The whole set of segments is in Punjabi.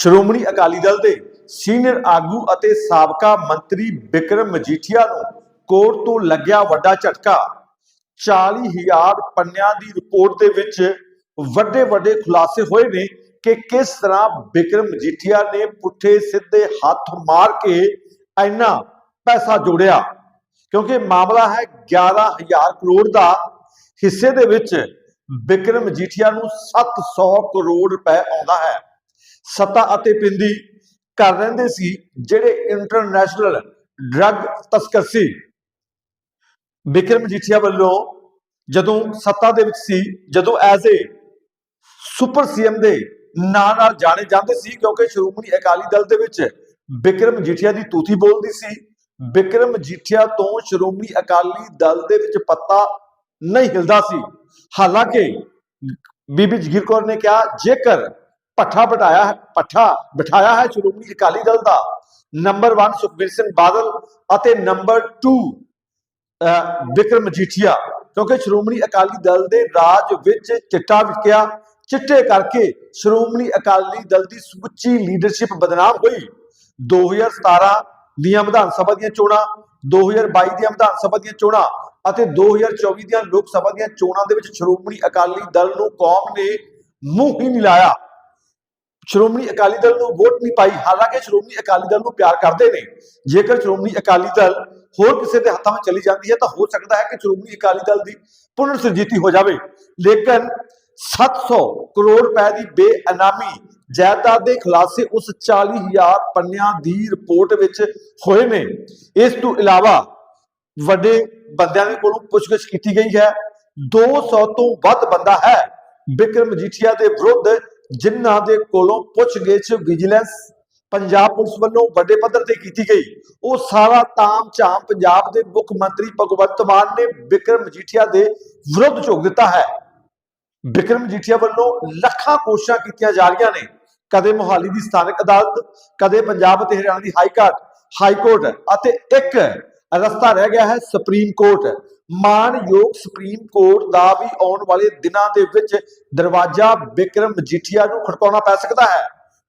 ਸ਼੍ਰੋਮਣੀ ਅਕਾਲੀ ਦਲ ਦੇ ਸੀਨੀਅਰ ਆਗੂ ਅਤੇ ਸਾਬਕਾ ਮੰਤਰੀ ਬਿਕਰਮ ਮਜੀਠੀਆ ਨੂੰ ਕੋਰਟ ਤੋਂ ਲੱਗਿਆ ਵੱਡਾ ਝਟਕਾ। 40000 ਪੰਨਿਆਂ ਦੀ ਰਿਪੋਰਟ ਦੇ ਵਿੱਚ ਵੱਡੇ ਵੱਡੇ ਖੁਲਾਸੇ ਹੋਏ ਨੇ ਕਿ ਕਿਸ ਤਰ੍ਹਾਂ ਬਿਕਰਮ ਮਜੀਠੀਆ ਨੇ ਪੁੱਠੇ ਸਿੱਧੇ ਹੱਥ ਮਾਰ ਕੇ ਇੰਨਾ ਪੈਸਾ ਜੋੜਿਆ। ਕਿਉਂਕਿ ਮਾਮਲਾ ਹੈ 11000 ਕਰੋੜ ਦਾ। ਹਿੱਸੇ ਦੇ ਵਿੱਚ ਬਿਕਰਮ ਮਜੀਠੀਆ ਨੂੰ 700 ਕਰੋੜ ਰੁਪਏ ਆਉਂਦਾ ਹੈ। ਸੱਤਾ ਅਤੇ ਪਿੰਦੀ ਕਰ ਰਹਿੰਦੇ ਸੀ, ਜਿਹੜੇ ਇੰਟਰਨੈਸ਼ਨਲ ਡਰੱਗ ਤਸਕਰ ਸੀ। ਬਿਕਰਮ ਮਜੀਠੀਆ ਵੱਲੋਂ ਜਦੋਂ ਸੱਤਾ ਦੇ ਵਿੱਚ ਸੀ, ਜਦੋਂ ਐਜ਼ ਏ ਸੁਪਰ ਸੀਐਮ ਦੇ ਨਾਂ ਨਾਲ ਜਾਣੇ ਜਾਂਦੇ ਸੀ, ਕਿਉਂਕਿ ਸ਼੍ਰੋਮਣੀ ਅਕਾਲੀ ਦਲ ਦੇ ਵਿੱਚ ਬਿਕਰਮ ਮਜੀਠੀਆ ਦੀ ਤੂਥੀ ਬੋਲਦੀ ਸੀ ਬਿਕਰਮ ਮਜੀਠੀਆ ਤੋਂ ਸ਼੍ਰੋਮਣੀ ਅਕਾਲੀ ਦਲ ਦੇ ਵਿੱਚ ਪੱਤਾ ਨਹੀਂ ਹਿਲਦਾ ਸੀ। ਹਾਲਾਂਕਿ, ਬੀਬੀ ਜਗੀਰ ਕੌਰ ਨੇ ਕਿਹਾ, ਜੇਕਰ ਪੱਠਾ ਬਿਠਾਇਆ ਹੈ, ਪੱਠਾ ਬਿਠਾਇਆ ਹੈ ਸ਼੍ਰੋਮਣੀ ਅਕਾਲੀ ਦਲ ਦਾ। ਨੰਬਰ 1 ਸੁਖਬੀਰ ਸਿੰਘ ਬਾਦਲ ਅਤੇ ਨੰਬਰ 2 ਵਿਕਰਮ ਮਜੀਠੀਆ ਕਿਉਂਕਿ ਸ਼੍ਰੋਮਣੀ ਅਕਾਲੀ ਦਲ ਦੇ ਰਾਜ ਵਿੱਚ ਚਿੱਟਾ ਵਿਕਿਆ, ਚਿੱਟੇ ਕਰਕੇ ਸ਼੍ਰੋਮਣੀ ਅਕਾਲੀ ਦਲ ਦੀ ਸਮੁੱਚੀ ਲੀਡਰਸ਼ਿਪ ਬਦਨਾਮ ਹੋਈ। 2017 ਦੀਆਂ ਵਿਧਾਨ ਸਭਾ ਦੀਆਂ ਚੋਣਾਂ 2022 ਦੀਆਂ ਵਿਧਾਨ ਸਭਾ ਦੀਆਂ ਚੋਣਾਂ ਅਤੇ 2024 ਦੀਆਂ ਲੋਕ ਸਭਾ ਦੀਆਂ ਚੋਣਾਂ ਦੇ ਵਿੱਚ ਸ਼੍ਰੋਮਣੀ ਅਕਾਲੀ ਦਲ ਨੂੰ ਕੌਮ ਨੇ ਮੂੰਹ ਹੀ ਨਹੀਂ ਲਾਇਆ। ਸ਼੍ਰੋਮਣੀ ਅਕਾਲੀ ਦਲ ਨੂੰ ਵੋਟ ਨਹੀਂ ਪਾਈ, ਹਾਲਾਂਕਿ ਸ਼੍ਰੋਮਣੀ ਅਕਾਲੀ ਦਲ ਨੂੰ ਪਿਆਰ ਕਰਦੇ ਨੇ। ਜੇਕਰ ਸ਼੍ਰੋਮਣੀ ਅਕਾਲੀ ਦਲ ਹੋਰ ਕਿਸੇ ਦੇ ਹੱਥਾਂ ਵਿੱਚ ਚਲੀ ਜਾਂਦੀ ਹੈ, ਤਾਂ ਹੋ ਸਕਦਾ ਹੈ ਕਿ ਸ਼੍ਰੋਮਣੀ ਅਕਾਲੀ ਦਲ ਦੀ ਪੁਨਰ ਸੁਰਜੀਤੀ ਹੋ ਜਾਵੇ। ਲੇਕਿਨ 700 ਕਰੋੜ ਰੁਪਏ ਦੀ ਬੇਅਨਾਮੀ ਜਾਇਦਾਦ ਦੇ ਖੁਲਾਸੇ ਉਸ 40000 ਪੰਨਿਆਂ ਦੀ ਰਿਪੋਰਟ ਵਿੱਚ ਹੋਏ ਨੇ। ਇਸ ਤੋਂ ਇਲਾਵਾ ਵੱਡੇ ਬੰਦਿਆਂ ਦੇ ਕੋਲੋਂ ਪੁੱਛਗਿੱਛ ਕੀਤੀ ਗਈ ਹੈ। 200 ਤੋਂ ਵੱਧ ਬੰਦਾ ਹੈ। ਬਿਕਰਮ ਮਜੀਠੀਆ ਦੇ ਵਿਰੁੱਧ ਜਿਨ੍ਹਾਂ ਦੇ ਕੋਲੋਂ ਪੁੱਛਗਿੱਛ ਵਿਜੀਲੈਂਸ ਪੰਜਾਬ ਪੁਲਿਸ ਵੱਲੋਂ ਵੱਡੇ ਪੱਧਰ ਤੇ ਕੀਤੀ ਗਈ। ਉਹ ਸਾਰਾ ਤਾਮ ਝਾਮ ਪੰਜਾਬ ਦੇ ਮੁੱਖ ਮੰਤਰੀ ਭਗਵੰਤ ਮਾਨ ਨੇ ਬਿਕਰਮ ਮਜੀਠੀਆ ਦੇ ਵਿਰੁੱਧ ਝੋਕ ਦਿੱਤਾ ਹੈ। ਬਿਕਰਮ ਮਜੀਠੀਆ ਵੱਲੋਂ ਲੱਖਾਂ ਕੋਸ਼ਿਸ਼ਾਂ ਕੀਤੀਆਂ ਜਾ ਰਹੀਆਂ ਨੇ। ਕਦੇ ਮੋਹਾਲੀ ਦੀ ਸਥਾਨਕ ਅਦਾਲਤ, ਕਦੇ ਪੰਜਾਬ ਅਤੇ ਹਰਿਆਣਾ ਦੀ ਹਾਈ ਕੋਰਟ ਹਾਈ ਕੋਰਟ ਅਤੇ ਇੱਕ ਰਸਤਾ ਰਹਿ ਗਿਆ ਹੈ ਸੁਪਰੀਮ ਕੋਰਟ। ਮਾਨਯੋਗ ਸੁਪਰੀਮ ਕੋਰਟ ਦਾ ਵੀ ਆਉਣ ਵਾਲੇ ਦਿਨਾਂ ਦੇ ਵਿੱਚ ਦਰਵਾਜ਼ਾ ਬਿਕਰਮ ਮਜੀਠੀਆ ਨੂੰ ਖੜਕਾਉਣਾ ਪੈ ਸਕਦਾ ਹੈ।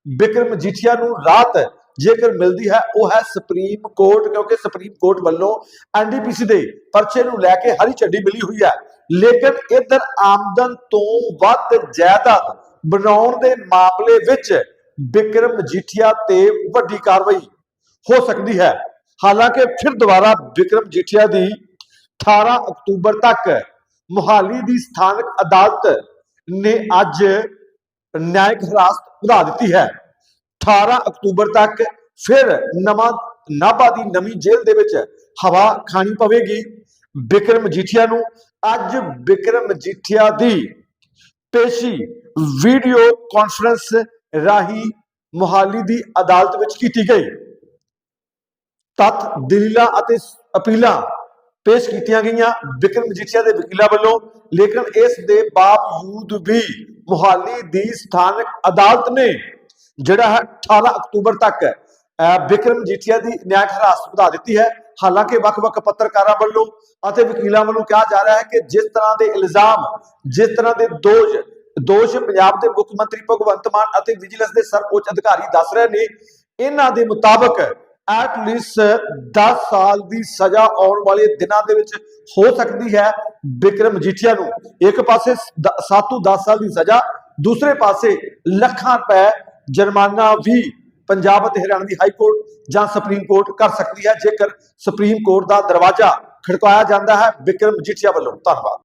ਬਿਕਰਮ ਮਜੀਠੀਆ ਨੂੰ ਰਾਤ ਜੇਕਰ ਮਿਲਦੀ ਹੈ, ਉਹ ਹੈ ਸੁਪਰੀਮ ਕੋਰਟ, ਕਿਉਂਕਿ ਸੁਪਰੀਮ ਕੋਰਟ ਵੱਲੋਂ ਐਨਡੀਪੀਸੀ ਦੇ ਪਰਚੇ ਨੂੰ ਲੈ ਕੇ ਹਰੀ ਝੰਡੀ ਮਿਲੀ ਹੋਈ ਹੈ। ਲੇਕਿਨ ਇਧਰ ਆਮਦਨ ਤੋਂ ਵੱਧ ਜਾਇਦਾਦ ਬਣਾਉਣ ਦੇ ਮਾਮਲੇ ਵਿੱਚ ਬਿਕਰਮ ਮਜੀਠੀਆ ਤੇ ਵੱਡੀ ਕਾਰਵਾਈ ਹੋ ਸਕਦੀ ਹੈ। ਹਾਲਾਂਕਿ ਫਿਰ ਦੁਬਾਰਾ ਬਿਕਰਮ ਮਜੀਠੀਆ ਦੀ 18 ਅਕਤੂਬਰ ਤੱਕ ਮੁਹਾਲੀ ਦੀ ਸਥਾਨਕ ਅਦਾਲਤ ਨੇ ਅੱਜ ਨਿਆਇਕ ਹਿਰਾਸਤ ਵਧਾ ਦਿੱਤੀ ਹੈ। 18 ਅਕਤੂਬਰ ਤੱਕ ਫਿਰ ਨਵਾਂ ਨਾਭਾ ਦੀ ਨਵੀਂ ਜੇਲ੍ਹ ਦੇ ਵਿੱਚ ਹਵਾ ਖਾਣੀ ਪਵੇਗੀ। ਬਿਕਰਮ ਮਜੀਠੀਆ ਨੂੰ ਅੱਜ ਬਿਕਰਮ ਮਜੀਠੀਆ ਦੀ ਪੇਸ਼ੀ ਵੀਡੀਓ ਕਾਨਫਰੰਸ ਰਾਹੀਂ ਮੁਹਾਲੀ ਦੀ ਅਦਾਲਤ ਵਿੱਚ ਕੀਤੀ ਗਈ। ਤੱਥ, ਦਲੀਲਾਂ ਅਤੇ ਅਪੀਲਾਂ ਪੇਸ਼ ਕੀਤੀਆਂ ਗਈਆਂ ਬਿਕਰਮ ਮਜੀਠੀਆ ਦੇ ਵਕੀਲਾਂ ਵੱਲੋਂ ਲੇਕਿਨ ਇਸ ਦੇ ਬਾਵਜੂਦ ਵੀ ਮੁਹਾਲੀ ਦੀ ਸਥਾਨਕ ਅਦਾਲਤ ਨੇ ਜਿਹੜਾ ਹੈ 18 ਅਕਤੂਬਰ ਤੱਕ ਅਹ, ਮਜੀਠੀਆ ਦੀ ਨਿਆਇਕ ਹਿਰਾਸਤ ਵਧਾ ਦਿੱਤੀ ਹੈ। ਹਾਲਾਂਕਿ ਵੱਖ-ਵੱਖ ਪੱਤਰਕਾਰਾਂ ਵੱਲੋਂ ਅਤੇ ਵਕੀਲਾਂ ਵੱਲੋਂ ਕਿਹਾ ਜਾ ਰਿਹਾ ਹੈ ਕਿ ਜਿਸ ਤਰ੍ਹਾਂ ਦੇ ਇਲਜ਼ਾਮ ਜਿਸ ਤਰ੍ਹਾਂ ਦੇ ਦੋਸ਼ ਦੋਸ਼ ਪੰਜਾਬ ਦੇ ਮੁੱਖ ਮੰਤਰੀ ਭਗਵੰਤ ਮਾਨ ਅਤੇ ਵਿਜੀਲੈਂਸ ਦੇ ਸਰਵਉੱਚ ਅਧਿਕਾਰੀ ਦੱਸ ਰਹੇ ਨੇ ਇਹਨਾਂ ਦੇ ਮੁਤਾਬਕ ਐਟ ਲੀਸਟ 10 ਸਾਲ ਦੀ ਸਜ਼ਾ ਆਉਣ ਵਾਲੇ ਦਿਨਾਂ ਦੇ ਵਿੱਚ ਹੋ ਸਕਦੀ ਹੈ ਬਿਕਰਮ ਮਜੀਠੀਆ ਨੂੰ। ਇੱਕ ਪਾਸੇ 7 ਤੋਂ 10 ਸਾਲ ਦੀ ਸਜ਼ਾ, ਦੂਸਰੇ ਪਾਸੇ ਲੱਖਾਂ ਰੁਪਏ ਜੁਰਮਾਨਾ ਵੀ ਪੰਜਾਬ ਅਤੇ ਹਰਿਆਣਾ ਦੀ ਹਾਈ ਕੋਰਟ ਜਾਂ ਸੁਪਰੀਮ ਕੋਰਟ ਕਰ ਸਕਦੀ ਹੈ। ਜੇਕਰ ਸੁਪਰੀਮ ਕੋਰਟ ਦਾ ਦਰਵਾਜ਼ਾ ਖੜਕਾਇਆ ਜਾਂਦਾ ਹੈ, ਬਿਕਰਮ ਮਜੀਠੀਆ ਵੱਲੋਂ। ਧੰਨਵਾਦ।